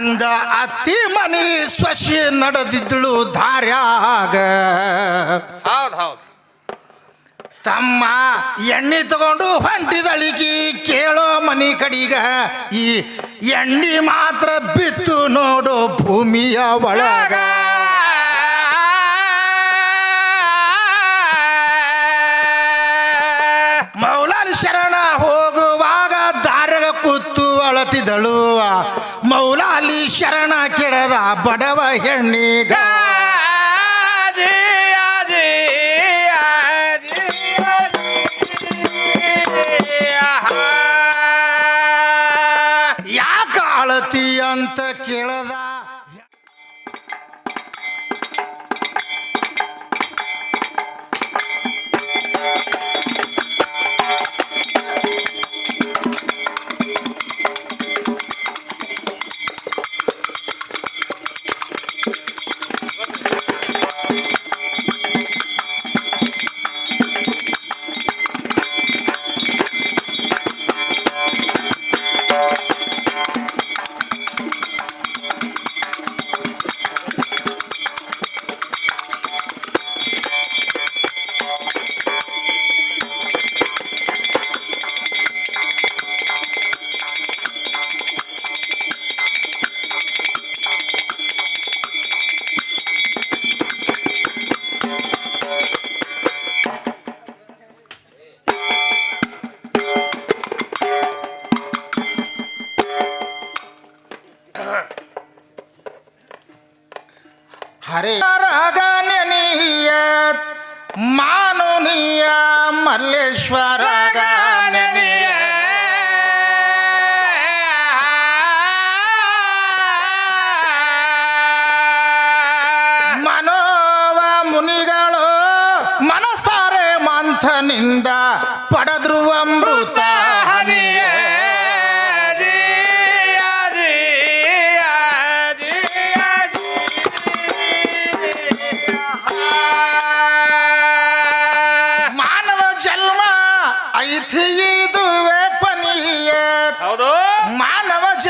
ಒಂದ ಅತ್ತಿ ಮನಿ ಸ್ವಶಿ ನಡೆದಿದ್ದಳು ಧಾರ್ಯಾಗ. ಹೌದು ಹೌದು. ತಮ್ಮ ಎಣ್ಣೆ ತಗೊಂಡು ಹೊಂಟಿದಳಿಗಿ ಕೇಳೋ ಮನಿ ಕಡಿಗ ಈ ಎಣ್ಣೆ ಮಾತ್ರ ಬಿತ್ತು ನೋಡು ಭೂಮಿಯ ಒಳಗ. ಶರಣ ಕೆಡದ ಬಡವ ಹೆಣ್ಣಿಗ. ಮಾನುನಿಯ ಮಲ್ಲೇಶ್ವರ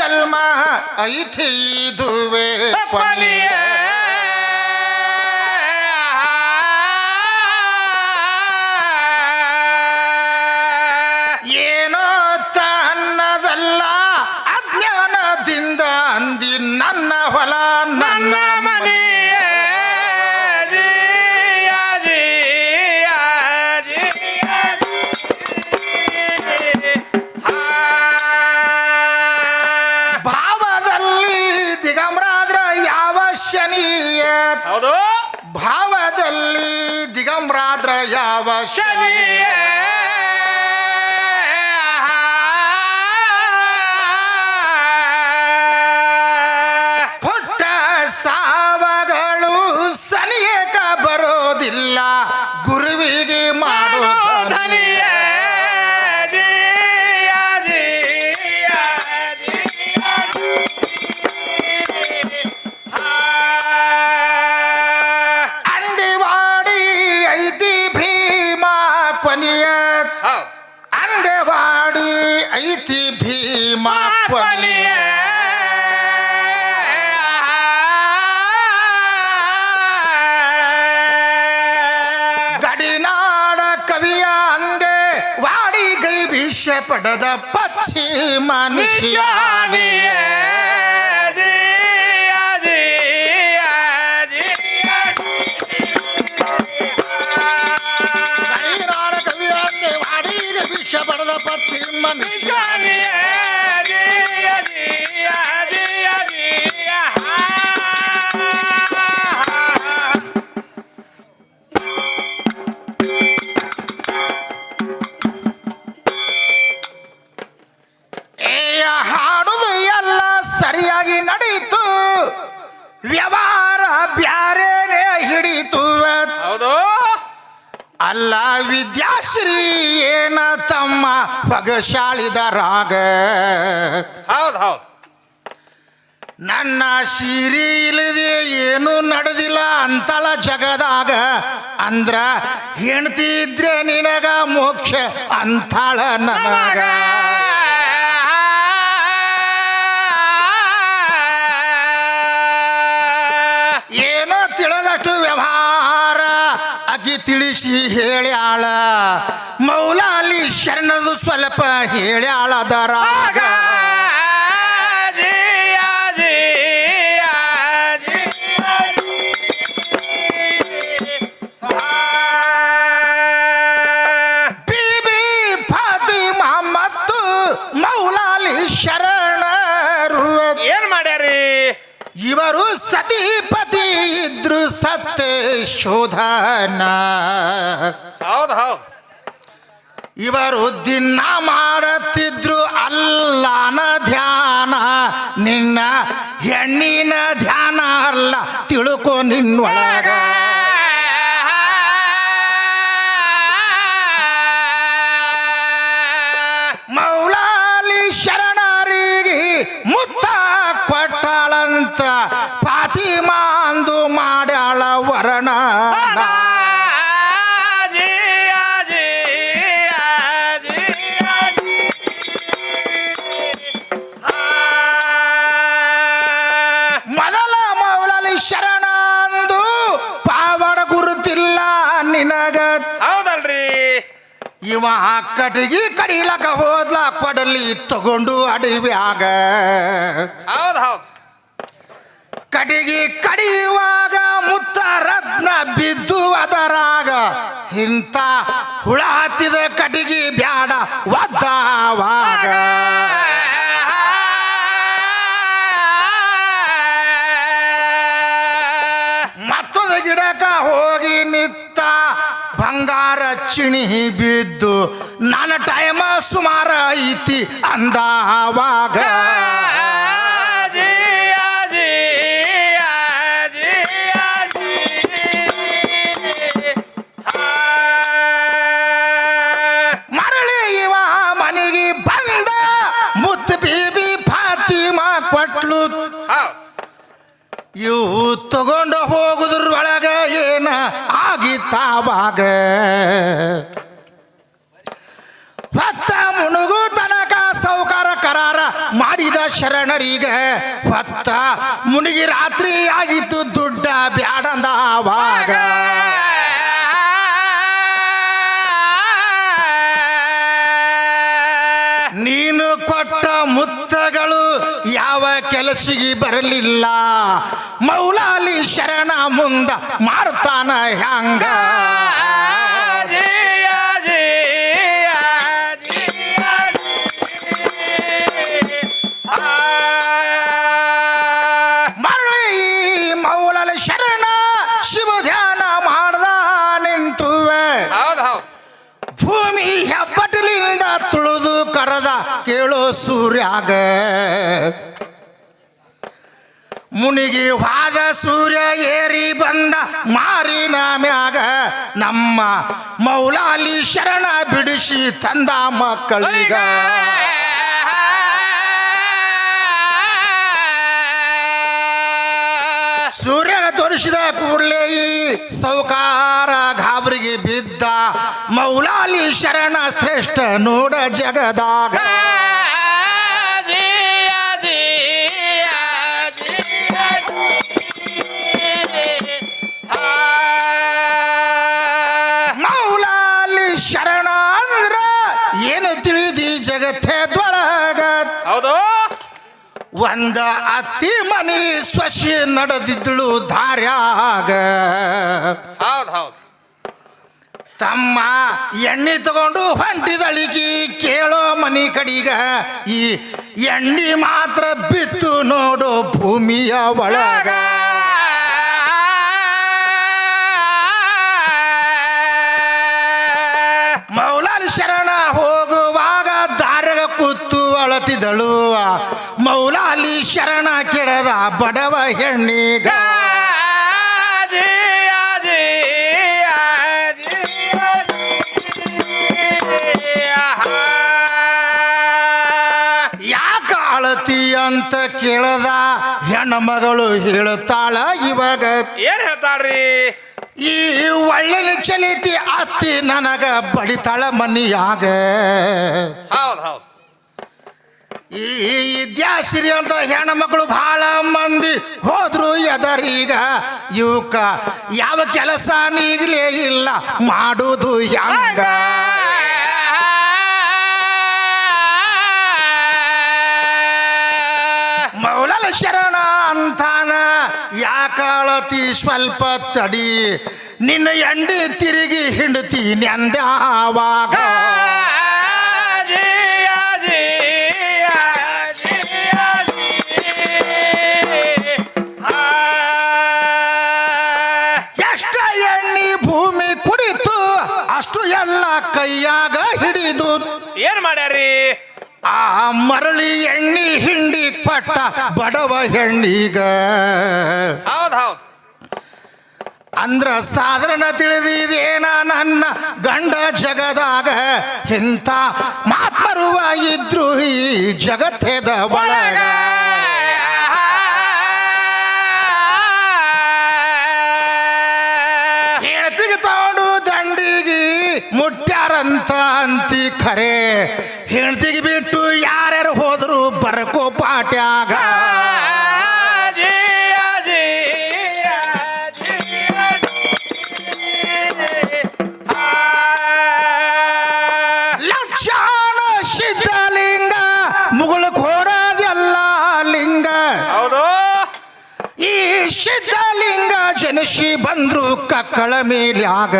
ಜನ್ಮ ಐತಿ ಇದುವೆ ಕೊನೆಯ yeah. ಭೀಷ್ಯ ಪಡೆದ ಪಕ್ಷಿ ಮನುಷ್ಯ ಗಡಿನಾಡ ಕವಿಯ ಅಂದೆ ವಾಡಿ ಗೈ ಭೀಷ್ಯ ಪಡೆದ ಪಕ್ಷಿ ಮನುಷ್ಯ ವ್ಯವಹಾರ ಬ್ಯಾರೇನೆ ಹಿಡಿತು ಹೌದು. ಅಲ್ಲ ವಿದ್ಯಾಶ್ರೀ ಏನ ತಮ್ಮ ಪಗಶಾಳಿದ ರಾಗ. ಹೌದು ಹೌದು. ನನ್ನ ಸಿರಿ ಇಲ್ಲದೆ ಏನು ನಡೆದಿಲ್ಲ ಅಂತಳ ಜಗದಾಗ. ಅಂದ್ರ ಹೆಣ್ತಿದ್ರೆ ನಿನಗ ಮೋಕ್ಷ ಅಂತಾಳ ನನಗ ತಿಳಿಸಿ ಹೇಳ್ಯಾಳ. ಮೌಲಾಲಿ ಶರಣದು ಸ್ವಲ್ಪ ಹೇಳ್ಯಾಳ ದರಾಗ ಶೋಧನ. ಹೌದ್ ಹೌದ್. ಇವರು ದಿನ ಮಾಡುತ್ತಿದ್ರು ಅಲ್ಲನ ಧ್ಯಾನ. ನಿನ್ನ ಹೆಣ್ಣಿನ ಧ್ಯಾನ ಅಲ್ಲ ತಿಳ್ಕೊ ನಿನ್ನೊಳಗ. ಇವ ಕಟಗಿ ಕಡಿಲಕ ಹೋದ್ಲ ಕೊಡಲಿ ತಗೊಂಡು ಅಡಿವ್ಯಾಗ. ಹೌದ್ ಹೌದ್. ಕಟಿಗಿ ಕಡಿಯುವಾಗ ಮುತ್ತ ರತ್ನ ಬಿದ್ದು ಅದರಾಗ. ಇಂಥ ಹುಳ ಹತ್ತಿದ ಕಟಿಗಿ ಬ್ಯಾಡ ಒದ್ದಾವಾಗ. ಮತ್ತೊಂದು ಗಿಡಕ ಹೋಗಿ ನಿತ್ತ ಬಂಗಾರ ಚಿಣಿ ಬಿದ್ದು ನನ್ನ ಟೈಮ ಸುಮಾರ ಐತಿ ಅಂದಾವಾಗ. ಮುತ್ತಗಳು ಯಾವ ಕೆಲಸಿಗೆ ಬರಲಿಲ್ಲ? ಮೌಲಾಲಿ ಶರಣ ಮುಂದ ಮಾಡ್ತಾನ ಹ್ಯಾಂಗ? ಸೂರ್ಯಾಗ. ಮುನಿಗಿ ವಾದ ಸೂರ್ಯ ಏರಿ ಬಂದ ಮಾರಿನ ಮ್ಯಾಗ. ನಮ್ಮ ಮೌಲಾಲಿ ಶರಣ ಬಿಡಿಸಿ ತಂದ ಮಕ್ಕಳಿಗ. ಸೂರ್ಯ ತೋರಿಸಿದ ಕೂಡಲೇ ಈ ಸೌಕಾರ ಗಾಬರಿಗೆ ಬಿದ್ದ ಮೌಲಾಲಿ ಶರಣ ಶ್ರೇಷ್ಠ ನೋಡ ಜಗದಾಗ. ಒಂದ ಅತಿ ಮನಿ ಸ್ವಶಿ ನಡೆದಿದ್ದಳು ಧಾರ್ಯಾಗ. ಹೌದು ಹೌದ್. ತಮ್ಮ ಎಣ್ಣೆ ತಗೊಂಡು ಹೊಂಟಿದಳಿಗಿ ಕೇಳೋ ಮನಿ ಕಡಿಗ ಈ ಎಣ್ಣೆ ಮಾತ್ರ ಬಿತ್ತು ನೋಡು ಭೂಮಿಯ ಒಳಗ. ಮೌಲಾನ ಶರಣ ಹೋಗುವಾಗ ದಾರಗ ಕೂತು ಅಳತಿದಳು. ಮೌಲಾಲಿ ಶರಣ ಕೆಡದ ಬಡವ ಹೆಣ್ಣಿಗ. ಯಾಕ ಅಳತಿ ಅಂತ ಕೇಳದ ಹೆಣ್ಣ ಮಗಳು ಹೇಳುತ್ತಾಳ ಇವಾಗ? ಏನ್ ಹೇಳ್ತಾಳ್ರಿ? ಈ ಒಳ್ಳೆನ ಚಲಿತಿ ಅತ್ತಿ ನನಗ ಬಡಿತಾಳ ಮನಿಯಾಗ. ಹೌದ್ ಹೌದ್. ಈ ವಿದ್ಯಾಶ್ರೀ ಅಂತ ಹೆಣ್ಣು ಮಕ್ಕಳು ಬಹಳ ಮಂದಿ ಹೋದ್ರು ಎದರೀಗ. ಇವಕ್ಕ ಯಾವ ಕೆಲಸ ನೀಗಲೇ ಇಲ್ಲ, ಮಾಡುದು ಹೆಂಗ? ಮೌಲಲ ಶರಣ ಅಂತಾನ ಯಾಕಾಳತಿ ಸ್ವಲ್ಪ ತಡಿ, ನಿನ್ನ ಎಂಡಿ ತಿರುಗಿ ಹಿಂಡ್ತೀನಿ ಅಂದ ಹಿಡಿದು ಏನ್ ಮಾಡ್ಯಾರಿ ಆ ಮರಳಿ ಎಣ್ಣಿ ಹಿಂಡಿ ಪಟ್ಟ ಬಡವ ಹೆಣ್ಣಿಗ. ಹೌದ್ ಹೌದ್. ಅಂದ್ರ ಸಾಧಾರಣ ತಿಳಿದಿದೇನ ನನ್ನ ಗಂಡ ಜಗದಾಗ? ಇಂಥ ಮಾತ್ಮರುವ ಇದ್ರು ಈ ಜಗತ್ತೇದ ಒಳಗ. ಖರೆ ಹೆಂಡತಿಗೆ ಬಿಟ್ಟು ಯಾರ್ಯಾರು ಹೋದ್ರು ಬರಕೋ ಪಾಟ್ಯಾಗ. ಸಿದ್ಧಲಿಂಗ ಜನಿಸಿ ಬಂದ್ರು ಕಕ್ಕಳ ಮೇಲ್ಯಾಗ.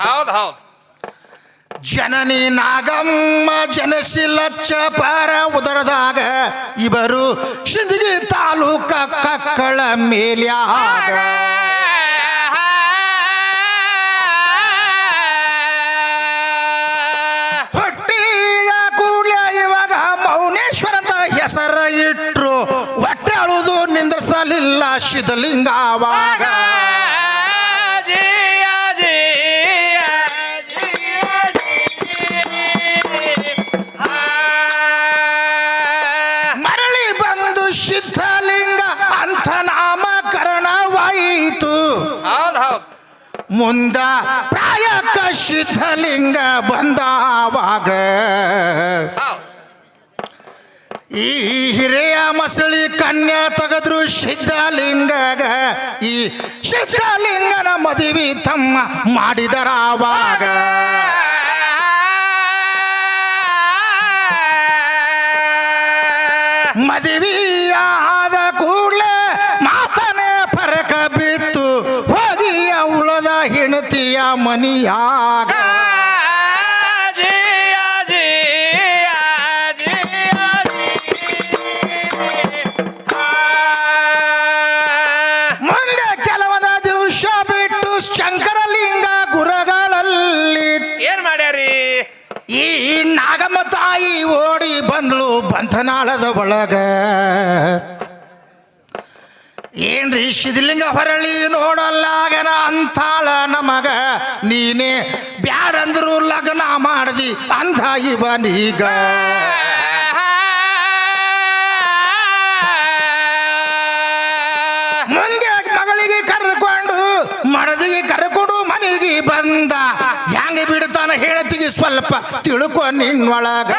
ಹೌದು ಹೌದ್. ಜನನಿ ನಾಗಮ್ಮ ಜನಸಿ ಲಚ್ಚ ಪಾರ ಉದರದಾಗ ಇವರು ಸಿಂದಗಿ ತಾಲೂಕ ಕಕ್ಕಳ ಮೇಲ್ಯಾಗ. ಹೊಟ್ಟಿದ ಕೂಡ್ಲೆ ಇವಾಗ ಅಂತ ಹೆಸರ ಇಟ್ರು, ಹೊಟ್ಟೆ ಅಳುದು ಶಿದಲಿಂಗವಾಗ ಶಿದಲಿಂಗ ಮುಂದ ಪ್ರಾಯಕ ಸಿದ್ಧಲಿಂಗ ಬಂದಾವಾಗ ಈ ಹಿರಿಯ ಮಸಳಿ ಕನ್ಯಾ ತೆಗೆದ್ರು ಸಿದ್ಧಲಿಂಗಗ, ಈ ಸಿದ್ಧಲಿಂಗನ ಮದುವೆ ತಮ್ಮ ಮಾಡಿದರಾವಾಗ. ಮದುವೆಯಾದ ಮಾಡ್ಯಾರಿ? ಈ ನಾಗಮ್ಮ ತಾಯಿ ಓಡಿ ಬಂದಳು ಬಂಧನಾಳದ ಒಳಗ. ಶಿದಿಲಿಂಗ ಹೊರಳಿ ನೋಡಲ್ಲಾಗನ ಅಂತಾಳ ನಮಗ. ನೀನೇ ಬ್ಯಾರಂದ್ರು ಲಗ್ನ ಮಾಡ್ದಿ, ಅಂಧ ಇವನೀಗ ಮುಂದೆ ಮಗಳಿಗೆ ಕರ್ಕೊಂಡು ಮಡದಿಗೆ ಕರ್ಕೊಂಡು ಮನೆಗೆ ಬಂದ. ಹೆಂಗೆ ಬಿಡ್ತಾನ ಹೇಳ್ತಿಗೆ ಸ್ವಲ್ಪ ತಿಳ್ಕೊ ನಿನ್ನೊಳಗ.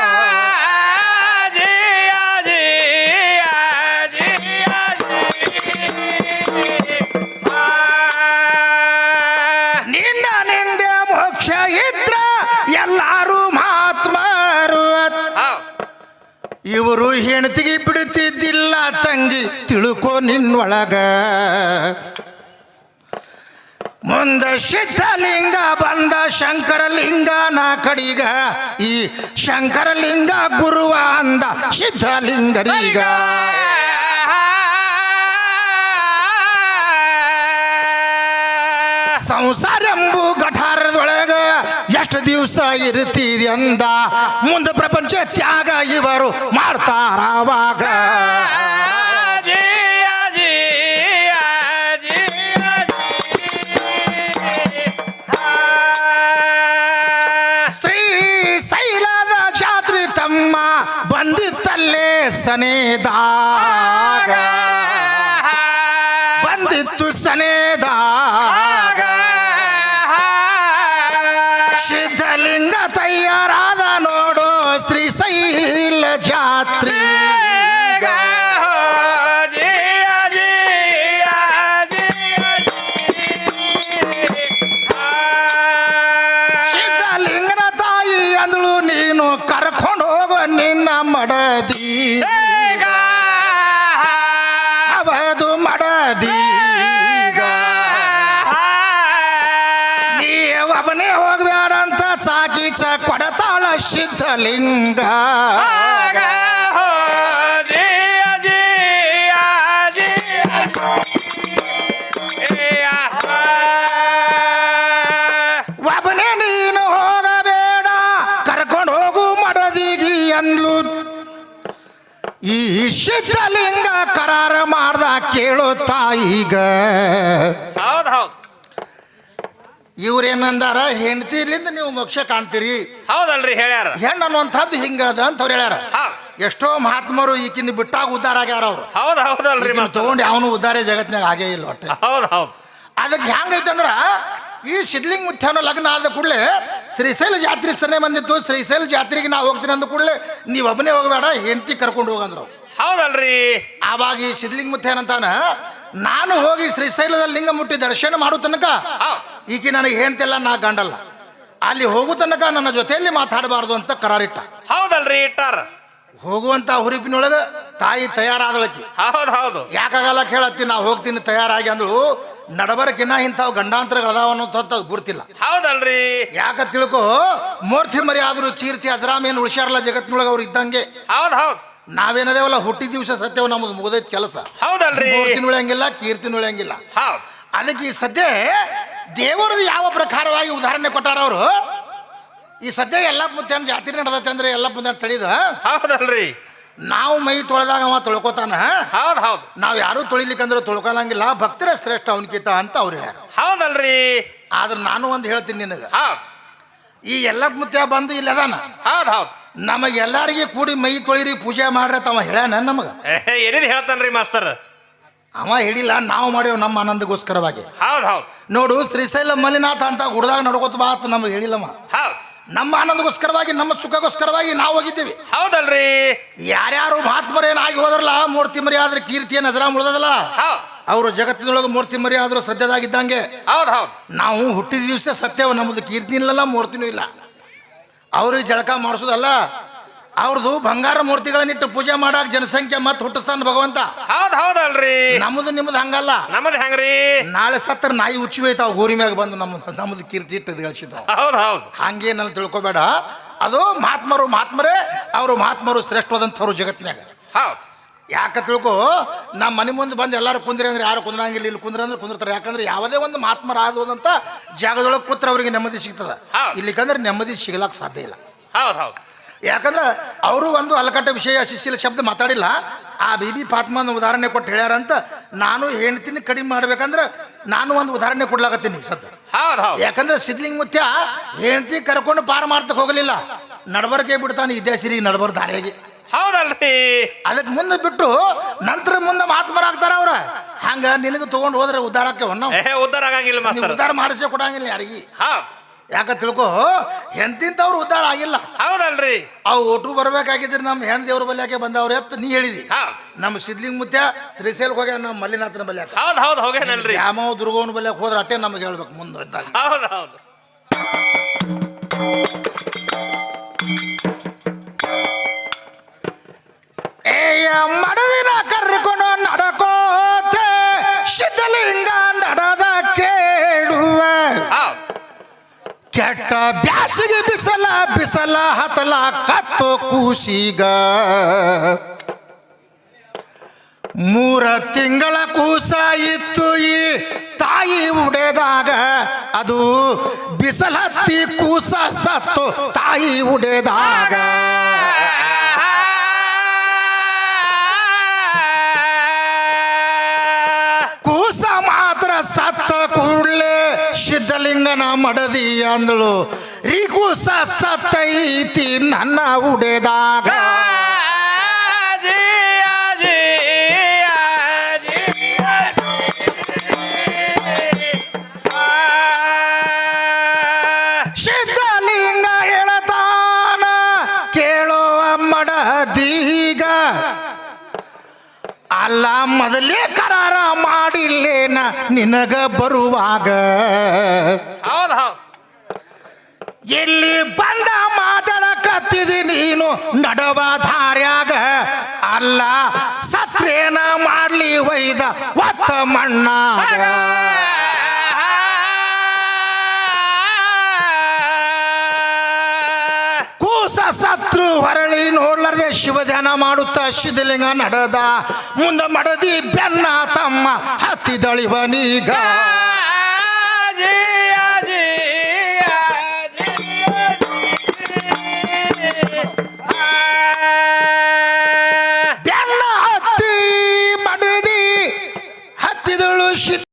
ಇವರು ಹೆಣ್ತಿಗೆ ಬಿಡುತ್ತಿದ್ದಿಲ್ಲ ತಂಗಿ, ತಿಳ್ಕೊ ನಿನ್ನೊಳಗ ಮುಂದ ಸಿದ್ಧಲಿಂಗ ಬಂದ ಶಂಕರಲಿಂಗ, ನಾ ಕಡಿಗ. ಈ ಶಂಕರಲಿಂಗ ಗುರುವ ಅಂದ ಸಿದ್ಧಲಿಂಗರೀಗ. ಸಂಸಾರ ಎಂಬು ಗಠಾರದೊಳಗ ಎಷ್ಟು ದಿವಸ ಇರುತ್ತೀರಿ ಅಂದ. ಮುಂದೆ ಪ್ರಪಂಚ ತ್ಯಾಗ ಇವರು ಮಾಡ್ತಾರವಾಗ ಶ್ರೀ ಶೈಲದ ಜಾತ್ರಿ ತಮ್ಮ ಬಂದಿತ್ತಲ್ಲೇ ಸನೇದಾಗ ಮಡದೀಗ ಅವದು ಮಡದೀಗ ನೀ ಒಬ್ಬನೇ ಹೋಗ್ಬೇಡಂತ ಚಾಕಿ ಚ ಕೊಡತಾಳ ಸಿದ್ಧಲಿಂಗ. ಸಿದ್ಧಲಿಂಗ ಕರಾರ ಮಾಡ್ದ ಕೇಳು ತಾಯಿಗ. ಹೌದ್ ಹೌದ್. ಇವ್ರೇನಂದಾರ ಹೆಂಡತಿರಿಂದ ನೀವು ಮೋಕ್ಷ ಕಾಣ್ತೀರಿ? ಹೌದಲ್ರಿ ಹೇಳ್ಯಾರ. ಹೆಣ್ಣು ಅನ್ನುವಂಥದ್ದು ಹಿಂಗದ ಅಂತ ಅವ್ರು ಹೇಳ್ಯಾರ ಎಷ್ಟೋ ಮಹಾತ್ಮರು ಈಕಿನ ಬಿಟ್ಟಾಗ ಉದ್ದಾರ ಆಗ್ಯಾರ ಅವ್ರು. ಹೌದು ಹೌದಲ್ರಿ ತಗೊಂಡು ಅವನು ಉದ್ದಾರ ಜಗತ್ತಿನಾಗ ಆಗೇ ಇಲ್ಲ ಹೊಟ್ಟೆ ಹೌದು ಹೌದು. ಅದಕ್ಕೆ ಹೆಂಗೈತೆ ಅಂದ್ರ ಈ ಸಿದ್ಲಿಂಗ ಮುತ್ಯಾನ ಲಗ್ನ ಆದ ಕೂಡಲೇ ಶ್ರೀಶೈಲ ಜಾತ್ರೆ ಸನೆ ಬಂದಿತ್ತು ಶ್ರೀಶೈಲ ಜಾತ್ರೆಗೆ ನಾವು ಹೋಗ್ತೀನಿ ಅಂದ ಕೂಡಲೇ ನೀವು ಒಬ್ಬನೇ ಹೋಗಬೇಡ ಹೆಂಡತಿ ಕರ್ಕೊಂಡು ಹೋಗಂದ್ರು ಹೌದಲ್ರಿ. ಆವಾಗ ಈ ಸಿದ್ಲಿಂಗ ಮುತ್ಯಾನಂತಾನ ನಾನು ಹೋಗಿ ಶ್ರೀಶೈಲದಲ್ಲಿ ಲಿಂಗ ಮುಟ್ಟಿ ದರ್ಶನ ಮಾಡು ತನಕ ಈಕೆ ನನಗೆ ಹೇಳ್ತಿಲ್ಲ ನಾ ಗಂಡಲ್ಲ. ಅಲ್ಲಿ ಹೋಗು ತನಕ ನನ್ನ ಜೊತೆಯಲ್ಲಿ ಮಾತಾಡಬಾರ್ದು ಅಂತ ಕರಾರಿಟ್ಟ ಹೌದಲ್ರಿ ಇಟ್ಟಾರ. ಹೋಗುವಂತ ಹುರುಪಿನೊಳಗೆ ತಾಯಿ ತಯಾರಾದಳಕಿ. ಹೌದು ಹೌದು ಯಾಕಾಗಲ್ಲ ಕೇಳತ್ತಿ ನಾ ಹೋಗ್ತೀನಿ ತಯಾರಾಗಿ ಅಂದ್ರು ನಡಬರಕಿನ್ನ ಇಂಥವು ಗಂಡಾಂತರಗಳದಾವ ಅನ್ನೋಂಥದ್ದು ಗುರ್ತಿಲ್ಲ. ಹೌದಲ್ರಿ. ಯಾಕ ತಿಳ್ಕೊ ಮೂರ್ತಿ ಮರಿ ಆದ್ರೂ ಕೀರ್ತಿ ಅಜರಾಮ್ ಏನು ಉಳಿಸ್ಯಾರಲ್ಲ ಜಗತ್ನೊಳಗೆ ಅವ್ರು ಇದ್ದಂಗೆ. ಹೌದು ಹೌದ್ ನಾವೇನದೇವಲ್ಲ ಹುಟ್ಟಿದ ದಿವಸ ಸತ್ಯವ ನಮ್ದು ಮುಗಿದೈತ್ ಕೆಲಸ. ಹೌದಲ್ರಿ. ಮೂರ್ತಿನ ಉಳಿಯಂಗಿಲ್ಲ ಕೀರ್ತಿನ ಉಳಿಯಂಗಿಲ್ಲ. ಅದಕ್ಕೆ ಈ ಸದ್ಯ ದೇವರದು ಯಾವ ಪ್ರಕಾರವಾಗಿ ಉದಾಹರಣೆ ಕೊಟ್ಟಾರ ಅವರು? ಈ ಸದ್ಯ ಎಲ್ಲ ಮುಂದೆ ಜಾತ್ರೆ ನಡೆದೈತೆ ಅಂದ್ರೆ ಎಲ್ಲ ಮುಂದೆ ತಳಿದ ಹೌದಲ್ರಿ. ನಾವು ಮೈ ತೊಳೆದಾಗ ಅವ ತೊಳ್ಕೊತಾನ? ಹೌದು ಹೌದು. ನಾವು ಯಾರೂ ತೊಳಿಲಿಕ್ಕಂದ್ರೆ ತೊಳ್ಕೊಳಂಗಿಲ್ಲ ಭಕ್ತರ ಶ್ರೇಷ್ಠ ಅವನ್ಕಿತ ಅಂತ ಅವ್ರು ಹೇಳ್ಯಾರ. ಹೌದಲ್ರಿ. ಆದ್ರೆ ನಾನು ಒಂದು ಹೇಳ್ತೀನಿ ನಿನಗೆ. ಈ ಎಲ್ಲ ಮುತ್ಯ ಬಂದು ಇಲ್ಲಿ ಅದಾನ? ಹೌದು ಹೌದ್. ನಮಗೆ ಎಲ್ಲರಿಗೆ ಕೂಡಿ ಮೈ ತೊಳಿರಿ ಪೂಜೆ ಮಾಡ್ರ ತಮ್ಮ ಹೇಳ್ಯಾನ ನಮಗೆ. ಏನೇನು ಹೇಳ್ತಾನ್ರಿ ಮಾಸ್ತರ್? ಅವ ಹಿಡಿಲ್ಲ ನಾವು ಮಾಡೇವು ನಮ್ಮ ಆನಂದಗೋಸ್ಕರವಾಗಿ. ಹೌದು ಹೌದು. ನೋಡು ಶ್ರೀಶೈಲ ಮಲಿನಾಥ ಅಂತ ಗುಡ್ದಾಗ ನಡ್ಕೋತ ಬಾ ಅಂತ ನಮಗೆ ಹೇಳಿಲ್ಲಮ್ಮ ಹೌದ್. ನಮ್ಮ ಆನಂದಗೋಸ್ಕರವಾಗಿ ನಮ್ಮ ಸುಖಗೋಸ್ಕರವಾಗಿ ನಾವು ಹೋಗಿದ್ದೀವಿ. ಹೌದಲ್ರಿ. ಯಾರ್ಯಾರು ಮಹಾತ್ಮರೇನಾಗಿ ಹೋದ್ರಲ್ಲ ಮೂರ್ತಿ ಮರಿ ಆದ್ರೆ ಕೀರ್ತಿ ನಜರ ಉಳ್ದದಲ್ಲ ಹೌದ್. ಅವರು ಜಗತ್ತಿನೊಳಗೆ ಮೂರ್ತಿ ಮರಿ ಆದ್ರೂ ಸದ್ಯದಾಗಿದ್ದಂಗೆ. ಹೌದು ಹೌದು. ನಾವು ಹುಟ್ಟಿದ ದಿವಸ ಸತ್ಯವ ನಮ್ಮದು ಕೀರ್ತಿ ಇಲ್ಲಲ್ಲ ಮೂರ್ತಿನೂ ಇಲ್ಲ. ಅವ್ರಿಗೆ ಜಳಕ ಮಾಡಿಸೋದಲ್ಲ. ಅವ್ರದ್ದು ಬಂಗಾರ ಮೂರ್ತಿಗಳನ್ನಿಟ್ಟು ಪೂಜೆ ಮಾಡಾಕ ಜನಸಂಖ್ಯೆ ಮತ್ತೆ ಹುಟ್ಟಿಸ್ತಾನ ಭಗವಂತ. ಹೌದ್ ಹೌದಲ್ರಿ. ನಮ್ದು ನಿಮ್ದು ಹಂಗಲ್ಲ. ನಮ್ದು ಹೆಂಗ್ರಿ? ನಾಳೆ ಸತ್ರ ನಾಯಿ ಉಚ್ಚಿ ಹೋಯ್ತಾವ ಗೋರಿ ಮ್ಯಾಗ ಬಂದು ನಮ್ಮ ನಮ್ಮದು ಕೀರ್ತಿ ಇಟ್ಟು ಗಳಿಸಿದ ಹೌದ್ ಹೌದ್. ಹಂಗೇನಲ್ಲಿ ತಿಳ್ಕೊಬೇಡ. ಅದು ಮಹಾತ್ಮರು ಮಹಾತ್ಮರೇ ಅವರು ಮಹಾತ್ಮರು ಶ್ರೇಷ್ಠವಾದಂಥವ್ರು ಜಗತ್ತಿನಾಗ ಹೌದ್. ಯಾಕೆ ತಿಳ್ಕೊ? ನಮ್ಮ ಮನೆ ಮುಂದೆ ಬಂದು ಎಲ್ಲರೂ ಕುಂದ್ರಿ ಅಂದ್ರೆ ಯಾರು ಕುಂದ್ರಂಗಿಲ್ಲ. ಇಲ್ಲಿ ಕುಂದ್ರ ಅಂದ್ರೆ ಕುಂದಿರ್ತಾರೆ. ಯಾಕಂದ್ರೆ ಯಾವುದೇ ಒಂದು ಮಹಾತ್ಮರಾಗೋದಂತ ಜಾಗದೊಳಗೆ ಕೂತ್ರ ಅವರಿಗೆ ನೆಮ್ಮದಿ ಸಿಗ್ತದೆ. ಇಲ್ಲಿಕಂದ್ರೆ ನೆಮ್ಮದಿ ಸಿಗಲಕ್ಕೆ ಸಾಧ್ಯ ಇಲ್ಲ. ಹೌದು ಹೌದು. ಯಾಕಂದ್ರೆ ಅವರು ಒಂದು ಅಲಕಟ್ಟ ವಿಷಯ ಶಿಶಿಲ ಶಬ್ದ ಮಾತಾಡಿಲ್ಲ. ಆ ಬಿ ಬಿ ಫಾತ್ಮನ ಉದಾಹರಣೆ ಕೊಟ್ಟು ಹೇಳ್ಯಾರಂತ ನಾನು ಹೆಣ್ತೀನಿ ಕಡಿಮೆ ಮಾಡ್ಬೇಕಂದ್ರೆ ನಾನು ಒಂದು ಉದಾಹರಣೆ ಕೊಡ್ಲಾಕತ್ತೀನಿ ಸದ್ದು ಹೌದ್ ಹೌದ್. ಯಾಕಂದ್ರೆ ಸಿದ್ಲಿಂಗ್ ಮುತ್ಯ ಹೆಣ್ತಿ ಕರ್ಕೊಂಡು ಪಾರ ಮಾಡ್ತಕ್ಕೆ ಹೋಗಲಿಲ್ಲ. ನಡಬರ್ಕೆ ಬಿಡ್ತಾನೆ ಇದೇ ಸಿರಿ ನಡಬರ್ ದಾರಿಯಾಗಿ. ಹೌದಲ್ರಿ. ಅದಕ್ಕೆ ಮುಂದೆ ಬಿಟ್ಟು ನಂತರ ಮುಂದೆ ಮಹಾತ್ಮರಾಗ್ತಾರ ಅವ್ರ. ಹಂಗ ನಿನಗೆ ತಗೊಂಡು ಹೋದ್ರೆ ಉದ್ಧಾರಕ್ಕೆ ನಾವು ಏ ಉದ್ದಾರ ಆಗಂಗಿಲ್ಲ ಮಾಸ್ತರ್ ಉದ್ಧಾರ ಮಾಡಿಸೇ ಕೊಡಂಗಿಲ್ಲ ಯಾರಿಗೆ. ಹಾ. ಯಾಕ ತಿಳ್ಕೊ ಎಂತಿಂತವ್ರು ಉದ್ಧಾರ ಆಗಿಲ್ಲ. ಹೌದಲ್ರಿ. ಅವು ಒಟ್ಟು ಬರ್ಬೇಕಾಗಿದ್ರೆ ನಮ್ಮ ಹೆಣ್ ದೇವ್ರ ಬಲ್ಯಾಕೆ ಬಂದವ್ರ ಎತ್ತ ನೀ ಹೇಳಿದಿ. ಹಾ. ನಮ್ಮ ಸಿದ್ಲಿಂಗ್ ಮುತ್ಯ ಶ್ರೀಶೈಲ್ ಹೋಗ್ಯ ನಮ್ಮ ಮಲ್ಲಿನಾಥನ ಬಲ್ಯಾಕ ಹೌದ್ ಹೌದ್ ಹೋಗೇನಲ್ರಿ ಯಾಮವ ದುರ್ಗವನ ಬಲ್ಯಾಕ ಹೋದ್ರೆ ಅಟ್ಟೆ ನಮಗೆ ಹೇಳ್ಬೇಕು ಮುಂದೆ ಇದ್ದಾಗ. ಹೌದ್ ಹೌದ್. ಕೆಟ್ಟ ಬ್ಯಾಸಿಗೆ ಬಿಸಲ ಬಿಸಲ, ಹತಲ, ಕತ್ತು ಕೂಸಿಗ ಮೂರ ತಿಂಗಳ ಕೂಸ ಇತ್ತು ಈ ತಾಯಿ ಉಡೆದಾಗ. ಅದು ಬಿಸಲತ್ತಿ ಕೂಸ ಸತ್ತು ತಾಯಿ ಉಡೆದಾಗ. ಸಿದ್ಧಲಿಂಗನ ಮಡದಿ ಅಂದಳು ರಿಗು ಸತ್ತೈತಿ ನನ್ನ ಉಡೆದಾಗ. ಸಿದ್ಧಲಿಂಗ ಹೇಳತಾನ. ಕೇಳೋ ಮಡದೀಗ. ಅಲ್ಲ ಮೊದಲೇ ಮಾಡಿಲ್ಲೇನ ನಿನಗ ಬರುವಾಗ? ಹೌದ್ ಹೌದ್. ಎಲ್ಲಿ ಬಂದ ಮಾದರ ಕತ್ತಿದಿ ನೀನು ನಡವ ಧಾರ್ಯಾಗ? ಅಲ್ಲ ಸತ್ರೇನ ಮಾಡ್ಲಿ ಒಯ್ದ ಒತ್ತ ಮಣ್ಣಾಗ. ಹೊರಳಿ ನೋಡ್ಲಾರ್ದೆ ಶಿವಧ್ಯಾನ ಮಾಡುತ್ತ ಸಿದ್ಧಲಿಂಗ ನಡೆದ. ಮುಂದ ಮಡದಿ ಬೆನ್ನ ತಮ್ಮ ಹತ್ತಿದಳಿವನೀಗ